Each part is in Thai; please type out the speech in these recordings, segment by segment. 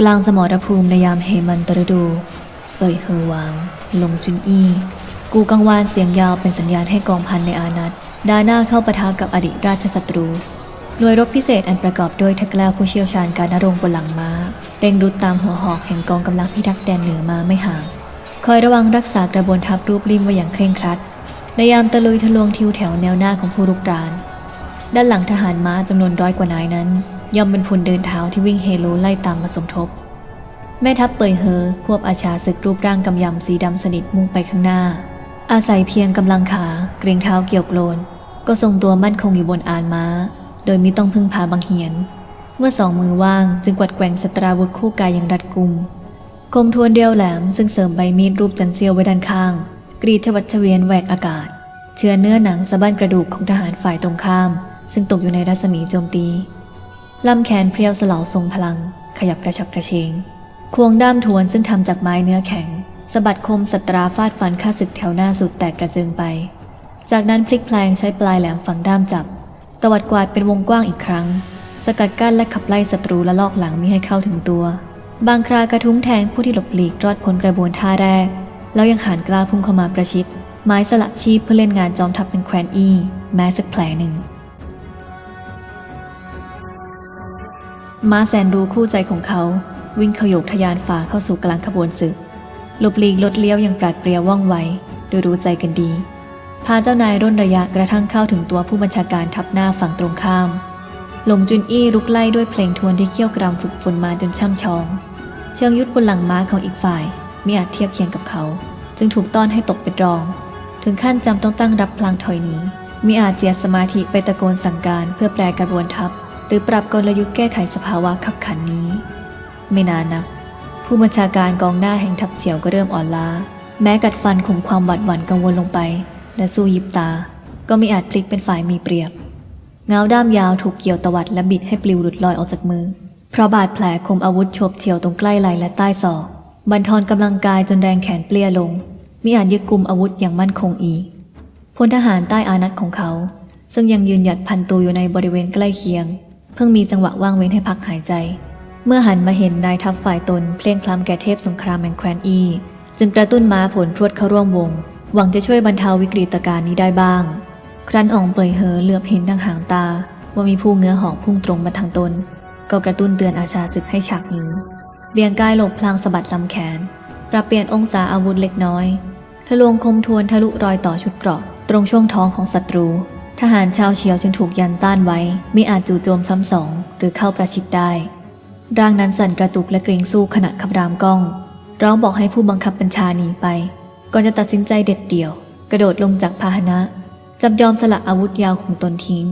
กลางสมรภูมิในยามเหมันตฤดู เป่ยเฮอวาง ลงจุนอี้ กูกังวานเสียงยาวเป็นสัญญาณให้กองพันในอานัตดาหน้าเข้าปะทะกับอดีตราชศัตรูหน่วยรบพิเศษอันประกอบด้วยทักล้าผู้เชี่ยวชาญการนรงบนหลังม้า เร่งรุดตามหัวหอกแห่งกองกำลังพิทักษ์แดนเหนือมาไม่ห่าง คอยระวังรักษากระบวนทัพรูปริมไว้อย่างเคร่งครัด ในยามตะลุยทะลวงทิวแถวแนวหน้าของผู้รุกราน ด้านหลังทหารม้าจำนวนร้อยกว่านายนั้น ย่อมเป็นพลเดินเท้าที่วิ่งเฮโลไล่ตามมาสมทบ แม่ทัพเปยเฮอควบอาชาศึกรูปร่างกำยำสีดำสนิทมุ่งไปข้างหน้า อาศัยเพียงกำลังขาเกรงเท้าเกี่ยวโกลน ก็ทรงตัวมั่นคงอยู่บนอานม้า โดยมิต้องพึ่งพาบังเหียน เมื่อสองมือว่างจึงกวัดแกว่งสตราวุธคู่กายอย่างรัดกุมคมทวนเดียวแหลมซึ่งเสริมใบมีดรูปจันเซียวไว้ด้านข้าง กรีดชวัดเฉวียนแหวกอากาศ เชื้อเนื้อหนังสะบั้นกระดูกของทหารฝ่ายตรงข้าม ซึ่งตกอยู่ในรัศมีโจมตี ลำแขนเพรียวสลาวทรงพลัง ขยับกระฉับกระเฉง ควงด้ามทวนซึ่งทำจากไม้เนื้อแข็งสะบัดคมสัตราฟาดฟันข้าศึกแถวหน้าสุดแตกกระเจิงไป จากนั้นพลิกแพลงใช้ปลายแหลมฝังด้ามจับ ตวัดกวาดเป็นวงกว้างอีกครั้ง สกัดกั้นและขับไล่ศัตรูและลอกหลังมิให้เข้าถึงตัว บางครากระทุ้งแทงผู้ที่หลบหลีกรอดพ้นกระบวนท่าแรก แล้วยังหานกล้าพุ่งเข้ามาประชิดไม้สละชีพเพื่อเล่นงานจอมทัพเป็นแควนอี้แม้สักแผลหนึ่ง ม้าแสนรู้คู่ใจของเขา วิ่งขยโยกทะยานฝ่าเข้าสู่กลางขบวนศึกหลบหลีกลดเลี้ยวอย่างปราดเปรียวว่องไวโดยรู้ใจกันดี พาเจ้านายร่นระยะกระทั่งเข้าถึงตัวผู้บัญชาการทัพหน้าฝั่งตรงข้ามหลงจุนอี้ลุกไล่ด้วยเพลงทวนที่เคี่ยวกรำฝึกฝนมาจนช่ำชอง เชิงยุทธบนหลังม้าของอีกฝ่ายไม่อาจเทียบเคียงกับเขา จึงถูกต้อนให้ตกเป็นรอง ถึงขั้นจำต้องตั้งรับพลางถอยหนีมิอาจเจียสมาธิไปตะโกนสั่งการเพื่อแปรกระบวนทัพ หรือปรับกลยุทธ์แก้ไขสภาวะขับขันนี้ ไม่นานนัก ผู้บัญชาการกองหน้าแห่งทัพเฉียวก็เริ่มอ่อนล้า แม้กัดฟันข่มความหวาดหวั่นกังวลลงไป และสู้ยิบตา ก็ไม่อาจพลิกเป็นฝ่ายมีเปรียบ เงาด้ามยาวถูกเกี่ยวตวัดและบิดให้ปลิวหลุดลอยออกจากมือ เพราะบาดแผลคมอาวุธโฉบเฉียวตรงใกล้ไหล่และใต้ศอกบันทอนกำลังกายจนแรงแขนเปลี่ยลงมิอาจยึดกลุ่มอาวุธอย่างมั่นคงอีกพลทหารใต้อานัตของเขา ซึ่งยังยืนหยัดพันตูอยู่ในบริเวณใกล้เคียง เพิ่งมีจังหวะว่างเว้นให้พักหายใจ เมื่อหันมาเห็นนายทัพฝ่ายตนเพลงพล้ำแก่เทพสงครามแห่งแคว้นอี จึงกระตุ้นม้าผลพรวดเข้าร่วมวง หวังจะช่วยบรรเทาวิกฤตการณ์นี้ได้บ้าง ครั้นอ่องเปยเหอเหลือบเห็นทางหางตา ว่ามีผู้เงื้อหอกพุ่งตรงมาทางตน ก็กระตุ้นเตือนอาชาศึกให้ฉากหนี้เบี่ยงกายหลบพลางสะบัดลำแขน ปรับเปลี่ยนองศาอาวุธเล็กน้อยทะลวงคมทวนทะลุรอยต่อชุดเกราะ ตรงช่วงท้องของศัตรู ทหารชาวเฉียวจึงถูกยันต้านไว้มิอาจจู่โจมซ้ำสอง หรือเข้าประชิดได้ร่างนั้นสั่นกระตุกและเกรงสู้ขณะขับรามกล้อง ร้องบอกให้ผู้บังคับบัญชาหนีไป ก่อนจะตัดสินใจเด็ดเดี่ยว กระโดดลงจากพาหนะจำยอมสละอาวุธยาวของตนทิ้ง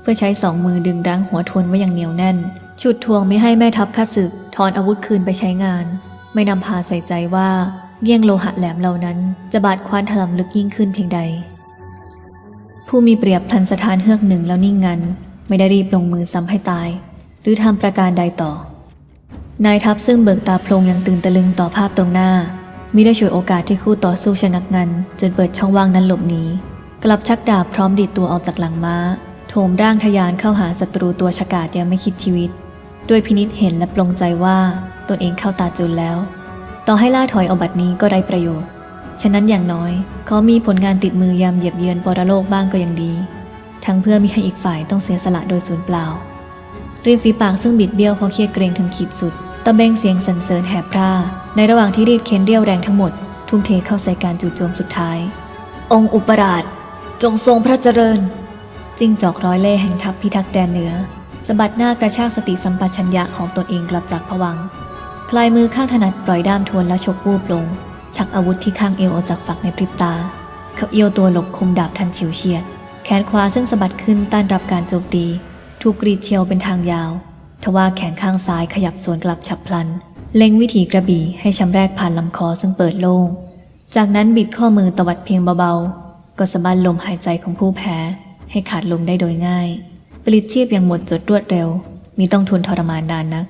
เพื่อใช้สองมือดึงรั้งหัวทวนไว้อย่างเหนียวแน่น ฉุดทวงไม่ให้แม่ทัพข้าศึกถอนอาวุธคืนไปใช้งาน ไม่นำพาใส่ใจว่าเยี่ยงโลหะแหลมเหล่านั้นจะบาดควานถลำลึกยิ่งขึ้นเพียงใด ผู้มีเปรียบพลันสถานเฮือกหนึ่งแล้วนิ่งงัน ไม่ได้รีบลงมือซ้ำให้ตาย หรือทำประการใดต่อ นายทัพซึ่งเบิกตาโพลงยังตื่นตะลึงต่อภาพตรงหน้ามิได้ช่วยโอกาสที่คู่ต่อสู้ชะงักงัน จนเปิดช่องว่างนั้นหลบหนีกลับชักดาบพร้อมดีดตัวออกจากหลังม้า โถมร่างทะยานเข้าหาศัตรูตัวฉกาจยังไม่คิดชีวิต ด้วยพินิษเห็นและปลงใจว่าตนเองเข้าตาจุนแล้ว ต่อให้ล่าถอยเอาบัตรนี้ก็ไร้ประโยชน์ ฉะนั้นอย่างน้อย เขามีผลงานติดมือยามเหยียบเยือนปรโลกบ้างก็ยังดี ทั้งเพื่อมิให้อีกฝ่ายต้องเสียสละโดยสูญเปล่า ริมฝีปากซึ่งบิดเบี้ยวเพราะเครียดเกรงถึงขีดสุด ตะเบงเสียงสรรเสริญแหบพร่า ในระหว่างที่รีดเค้นเรียวแรงทั้งหมด ทุ่มเทเข้าใส่การจู่โจมสุดท้าย องค์อุปราช จงทรงพระเจริญจิ้งจอกร้อยเล่ห์แห่งทัพพิทักษ์แดนเหนือสะบัดหน้ากระชากสติสัมปชัญญะของตนเองกลับจากผวังค์คลายมือข้างถนัดปล่อยด้ามทวนแล้วชกวูบลง ชักอาวุธที่ข้างเอวออกจากฝักในพริบตา เขาเอียวตัวหลบคมดาบทันฉิวเฉียด แขนขวาซึ่งสะบัดขึ้นต้านรับการโจมตี ถูกกรีดเชียวเป็นทางยาว ทว่าแขนข้างซ้ายขยับสวนกลับฉับพลัน เล็งวิถีกระบี่ให้ชำแรกผ่านลำคอซึ่งเปิดโล่ง จากนั้นบิดข้อมือตวัดเพียงเบาๆ ก็สะบัดลมหายใจของผู้แพ้ ให้ขาดลงได้โดยง่ายปลิดชีพอย่างหมดจดรวดเร็ว มีต้องทุนทรมานนานนัก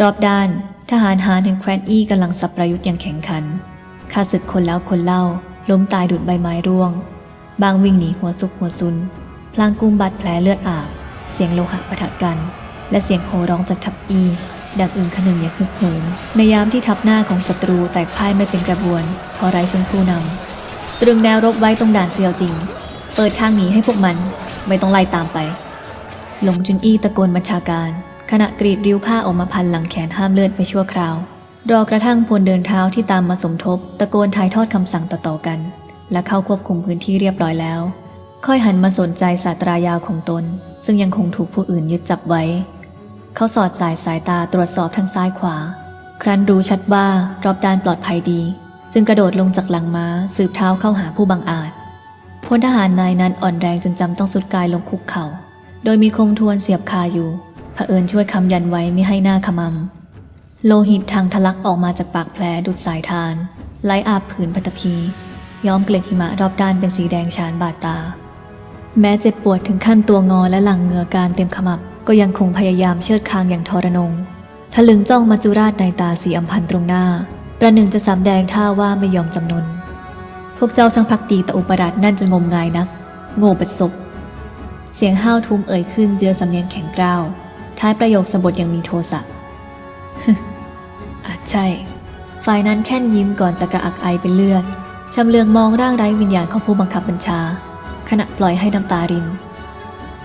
รอบด้านทหารหารแห่งแคว้นอี้กำลังสับประยุทธ์อย่างแข็งขัน ข้าศึกคนแล้วคนเล่า ล้มตายดุดใบไม้ร่วง บางวิ่งหนีหัวซุกหัวซุน พลางกุมบาดแผลเลือดอาบ เสียงโลหะปะทะกัน และเสียงโหร้องจากทัพอี ดังอึงขนึงอย่างฮึกเหิมในยามที่ทับหน้าของศัตรูแตกพ่ายไม่เป็นกระบวนพราะไร้ซึ่งผู้นำตรึงแนวรบไว้ตรงด่านเซียวจริง เปิดทางหนีให้พวกมัน ไม่ต้องไล่ตามไป หลงจุนอี้ตะโกนบัญชาการ ขณะกรีดริ้วผ้าออกมาพันหลังแขนห้ามเลือดไปชั่วคราว รอกระทั่งพลเดินเท้าที่ตามมาสมทบ ตะโกนถ่ายทอดคำสั่งต่อๆกัน และเข้าควบคุมพื้นที่เรียบร้อยแล้ว ค่อยหันมาสนใจศาสตรายาวของตน ซึ่งยังคงถูกผู้อื่นยึดจับไว้ เขาสอดสายสายตาตรวจสอบทั้งซ้ายขวา ครั้นรู้ชัดว่ารอบด้านปลอดภัยดี จึงกระโดดลงจากหลังม้าสืบเท้าเข้าหาผู้บังอาจพลทหารนายนั้นอ่อนแรงจนจำต้องสุดกายลงคุกเขา่า โดยมีคงทวนเสียบคาอยู่เผอิญช่วยคำยันไว้ไม่ให้หน้าขมำ โลหิตทางทะลักออกมาจากปากแผลดุดสายทาน ไหลอาบผืนพัตภีย้อมเกล็ดหิมะรอบด้านเป็นสีแดงฉานบาดตา แม้เจ็บปวดถึงขั้นตัวงอและหลังเหงือการเต็มขมับ ก็ยังคงพยายามเชือดคางอย่างทรนงทะลึงจ้องมาจุราชในตาสีอัมพันตรงหน้า ประหนึ่งจะสำแดงท่าว่าไม่ยอมจำนน พวกเจ้าช่างพักดีต่ออุปราชนั่นจะงมงายนัก โง่เป็นศพเสียงห้าวทุ้มเอ่ยขึ้นเจือสำเนียงแข็งกร้าว ท้ายประโยคสะบทยังมีโทสะอาจ ใช่ ฝ่ายนั้นแค่นยิ้มก่อนจะกระอักไอเป็นเลือดชำเลืองมองร่างไร้วิญญาณของผู้บังคับบัญชา ขณะปล่อยให้น้ำตาริน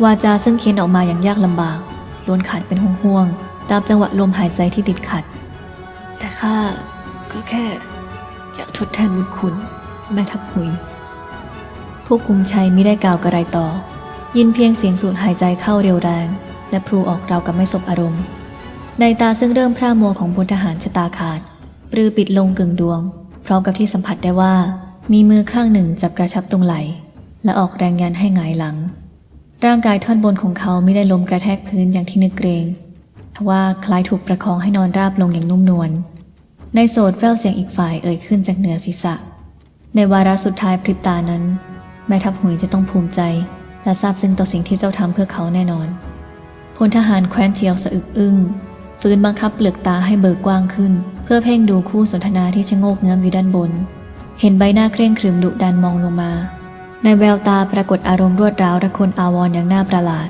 วาจาซึ่งเคียนออกมาอย่างยากลำบากล้วนขาดเป็นห่วงๆตามจังหวะลมหายใจที่ติดขัด แต่ข้าก็แค่ อยากทดแทนบุญคุณ แม่ทับหุย ผู้คุมชัยไม่ได้กล่าวกระไรต่อ ยินเพียงเสียงสูดหายใจเข้าเร็วแรง และพลูออกราวกับไม่สบอารมณ์ ในตาซึ่งเริ่มพร่ามัวของพลทหารชะตาขาดปรือปิดลงกึ่งดวง พร้อมกับที่สัมผัสได้ว่า มีมือข้างหนึ่งจับกระชับตรงไหล่และออกแรงยันให้หงายหลัง ร่างกายท่อนบนของเขาไม่ได้ล้มกระแทกพื้นอย่างที่นึกเกรงทว่าคล้ายถูกประคองให้นอนราบลงอย่างนุ่มนวลในโสดแววเสียงอีกฝ่ายเอ่ยขึ้นจากเหนือศีรษะ ในวาระสุดท้ายพริบตานั้น แม่ทัพหุยจะต้องภูมิใจ และซาบซึ้งต่อสิ่งที่เจ้าทำเพื่อเขาแน่นอนพลทหารแคว้นเทียวสะอึกอึ้ง ฟื้นบังคับเปลือกตาให้เบิกกว้างขึ้น เพื่อเพ่งดูคู่สนทนาที่ชะโงกเงื้อมอยู่ด้านบน เห็นใบหน้าเคร่งครึมดุดันมองลงมา ในแววตาปรากฏอารมณ์รวดร้าวระคนอาวรณ์อย่างน่าประหลาด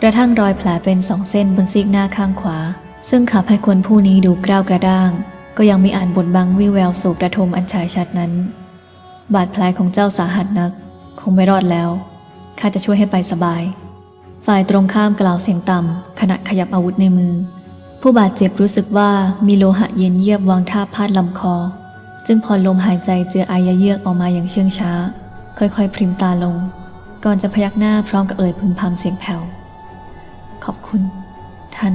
กระทั่งรอยแผลเป็นสองเส้นบนซีกหน้าข้างขวา ซึ่งขับให้คนผู้นี้ดูกร้าวกระด้าง ก็ยังไมีอ่านบทบังวิแววโศกระทมอันฉายชัดนั้น บาดแผลของเจ้าสาหัสนัก คงไม่รอดแล้วข้าจะช่วยให้ไปสบาย ฝ่ายตรงข้ามกล่าวเสียงต่ำขณะขยับอาวุธในมือ ผู้บาดเจ็บรู้สึกว่ามีโลหะเย็นเยียบวางท่าพาดลำคอ จึงผ่อลมหายใจเจือไอายะเยือกออกมาอย่างเชื่องช้า ค่อยๆพริมตาลง ก่อนจะพยักหน้าพร้อมกับเอ่ยพึมพำเสียงแผ่วขอบคุณ ท่าน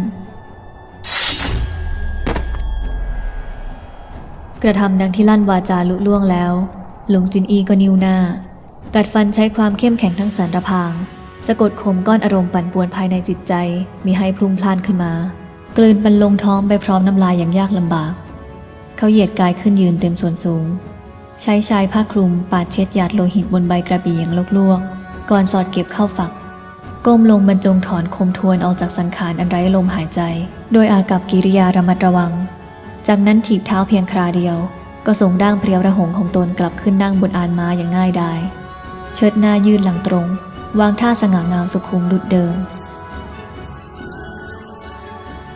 กระทำดังที่ลั่นวาจาลุล่วงแล้วหลวงจุนอีก็นิ้วหน้า กัดฟันใช้ความเข้มแข็งทั้งสารพาง สะกดข่มก้อนอารมณ์ปั่นป่วนภายในจิตใจมีให้พลุ่งพล่านขึ้นมา กลืนมันลงท้องไปพร้อมน้ำลายอย่างยากลำบาก เขาเหยียดกายขึ้นยืนเต็มส่วนสูง ใช้ชายผ้าคลุมปาดเช็ดหยาดโลหิตบนใบกระบี่อย่างลวกๆก่อนสอดเก็บเข้าฝัก ก้มลงบรรจงถอนคมทวนออกจากสังขารอันไร้ลมหายใจ โดยอากับกิริยาระมัดระวัง จากนั้นถีบเท้าเพียงคราเดียว ก็ส่งด่างเพรียวระหงของตนกลับขึ้นนั่งบนอานม้าอย่างง่ายดายเชิดหน้ายืดหลังตรง วางท่าสง่างามสุขุมดุดเดิม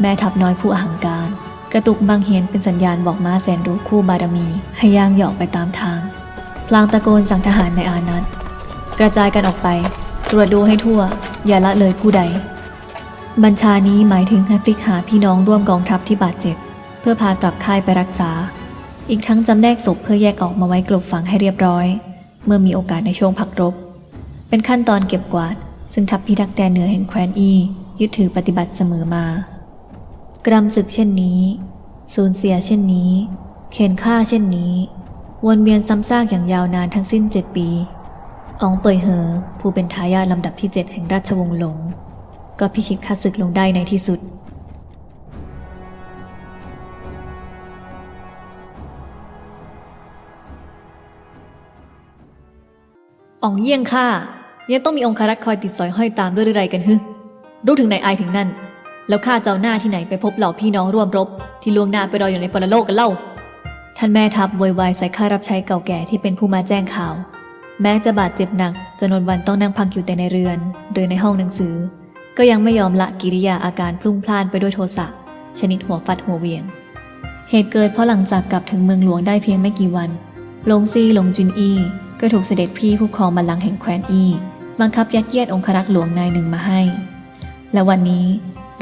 แม่ทัพน้อยผู้อหังการ กระตุกบางเหียนเป็นสัญญาณบอกม้าแสนรู้คู่บารมี ให้ย่างหยาะไปตามทาง พลางตะโกนสั่งทหารในอานัตกระจายกันออกไป ตรวจดูให้ทั่ว อย่าละเลยผู้ใด บัญชานี้หมายถึงให้พลิกหาพี่น้องร่วมกองทัพที่บาดเจ็บ เพื่อพากลับค่ายไปรักษา อีกทั้งจำแนกศพเพื่อแยกออกมาไว้กลบฝังให้เรียบร้อย เมื่อมีโอกาสในช่วงพักรบ เป็นขั้นตอนเก็บกวาด ซึ่งทัพพิทักษ์แดนเหนือแห่งแคว้นอียึดถือปฏิบัติเสมอมา กรรมศึกเช่นนี้ สูญเสียเช่นนี้ เข็นฆ่าเช่นนี้ วนเวียนซ้ำซากอย่างยาวนานทั้งสิ้นเจ็ดปีอองเปยเหอ ผู้เป็นทายาทลำดับที่เจ็ดแห่งราชวงศ์หลง ก็พิชิตข้าศึกลงได้ในที่สุดอองเยี่ยงข้ายังต้องมีองครักษ์คอยติดสอยห้อยตามด้วยหรือไรกันฮึรู้ถึงไหนอายถึงนั่น แล้วข้าเจ้าหน้าที่ไหนไปพบเหล่าพี่น้องร่วมรบ ที่ล่วงหน้าไปรออยู่ในปรโลกกันเล่า ท่านแม่ทัพโวยวายใส่ข้ารับใช้เก่าแก่ที่เป็นผู้มาแจ้งข่าว แม้จะบาดเจ็บหนักจนวันต้องนั่งพักอยู่แต่ในเรือน หรือในห้องหนังสือ ก็ยังไม่ยอมละกิริยาอาการพลุ่งพล่านไปด้วยโทสะชนิดหัวฟัดหัวเวียง เหตุเกิดเพราะหลังจากกลับถึงเมืองหลวงได้เพียงไม่กี่วันหลงซีหลงจุนอีก็ถูกเสด็จพี่ผู้ครองบัลลังก์แห่งแคว้นอีบังคับยัดเยียดองครักษ์หลวงนายหนึ่งมาให้ และวันนี้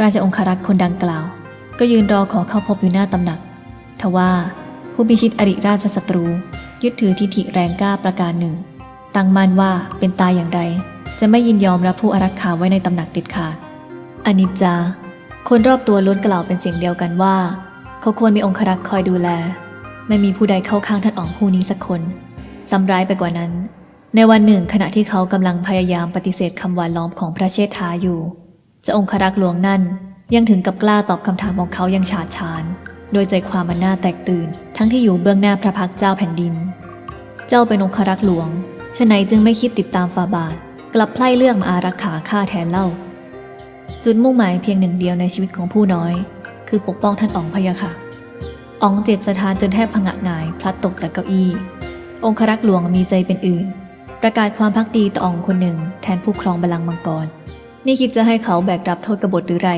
ราชองครักษ์คนดังกล่าว ก็ยืนรอขอเข้าพบอยู่หน้าตำหนัก ทว่าผู้พิชิตอริราชศัตรู ยึดถือทิฐิแรงกล้าประการหนึ่ง ตั้งมั่นว่าเป็นตายอย่างไร จะไม่ยินยอมรับผู้อารักขาไว้ในตำหนักเด็ดขาดอนิจจา คนรอบตัวล้วนกล่าวเป็นเสียงเดียวกันว่า เขาควรมีองครักษ์คอยดูแล ไม่มีผู้ใดเข้าข้างท่านอ๋องผู้นี้สักคนซ้ำร้ายไปกว่านั้น ในวันหนึ่งขณะที่เขากำลังพยายามปฏิเสธคำหวานล้อมของพระเชษฐาอยู่ จ้าองครักษ์หลวงนั่น ยังถึงกับกล้าตอบคำถามของเขาอยังฉาดฉาน โดยใจความมันน่าแตกตื่น ทั้งที่อยู่เบื้องหน้าพระพักเจ้าแผ่นดิน เจ้าเป็นองครักษ์หลวงฉะไหนจึงไม่คิดติดตามฟาบาท กลับไพล่เลือกมาอารักขาข้าแทนเล่า จุดมุ่งหมายเพียงหนึ่งเดียวในชีวิตของผู้น้อย คือปกป้องท่านอ๋องพะยะค่ะอ๋องเจ็ดสถานจนแทบผงะงาย พลัดตกจากเก้าอี้ องครักษ์หลวงมีใจเป็นอื่น ประกาศความพักดีต่ออ๋องคนหนึ่งแทนผู้ครองบัลลังก์มังกร นี่คิดจะให้เขาแบกรับโทษกบฏหรือไร